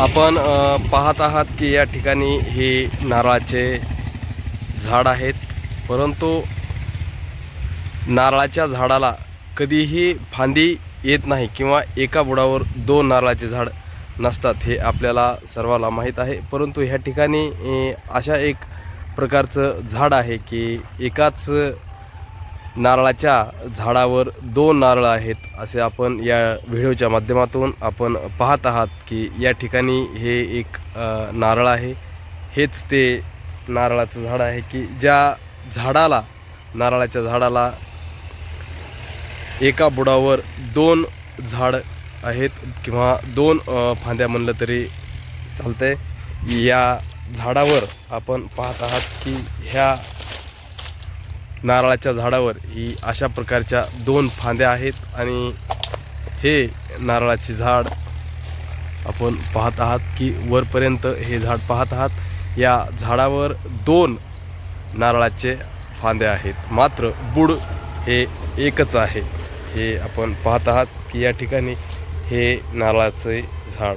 आपण पाहत आहात की या ठिकाणी हे नारळाचे झाड आहेत. परंतु नारळाच्या झाडाला कधीही फांदी येत नाही किंवा एका बुडावर दोन नारळाचे झाड नसतात हे आपल्याला सर्वाला माहीत आहे. परंतु ह्या ठिकाणी अशा एक प्रकारचं झाड आहे की एकाच नारळाच्या झाडावर दोन नारळ आहेत असे आपण या व्हिडिओच्या माध्यमातून आपण पाहत आहात की या ठिकाणी हे एक नारळ आहे. हेच ते नारळाचं झाड आहे की ज्या झाडाला नारळाच्या झाडाला एका बुडावर दोन झाड आहेत किंवा दोन फांद्या म्हणलं तरी चालतंय. या झाडावर आपण पाहत आहात की ह्या नारळाच्या झाडावर ही अशा प्रकारच्या दोन फांद्या आहेत आणि हे नारळाचे झाड आपण पाहत आहात की वरपर्यंत हे झाड पाहत आहात. या झाडावर दोन नारळाचे फांद्या आहेत. मात्र बुड हे एकच आहे. हे आपण पाहत आहात की या ठिकाणी हे नारळाचे झाड